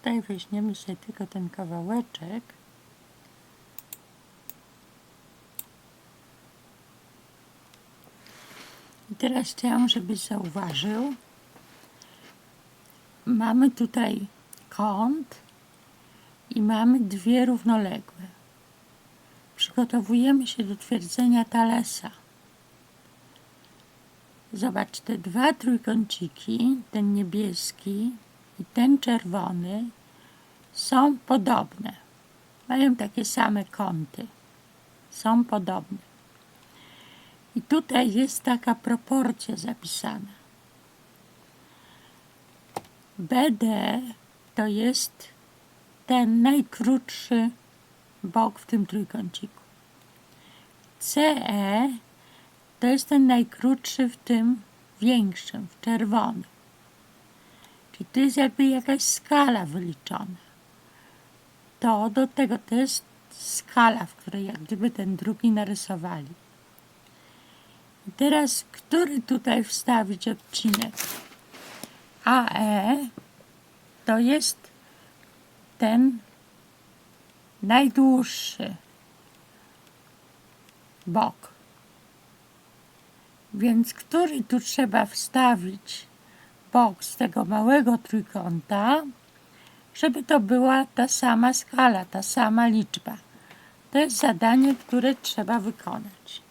tutaj weźmiemy sobie tylko ten kawałeczek. I teraz chciałam, żebyś zauważył, mamy tutaj kąt i mamy dwie równoległe. Przygotowujemy się do twierdzenia Thalesa. Zobacz, te dwa trójkąciki, ten niebieski i ten czerwony, są podobne. Mają takie same kąty. Są podobne. I tutaj jest taka proporcja zapisana. BD to jest ten najkrótszy bok w tym trójkąciku. CE to jest ten najkrótszy w tym większym, w czerwonym. Czyli to jest jakby jakaś skala wyliczona. To do tego to jest skala, w której jak gdyby ten drugi narysowali. I teraz, który tutaj wstawić odcinek? AE to jest ten najdłuższy bok. Więc który tu trzeba wstawić bok z tego małego trójkąta, żeby to była ta sama skala, ta sama liczba. To jest zadanie, które trzeba wykonać.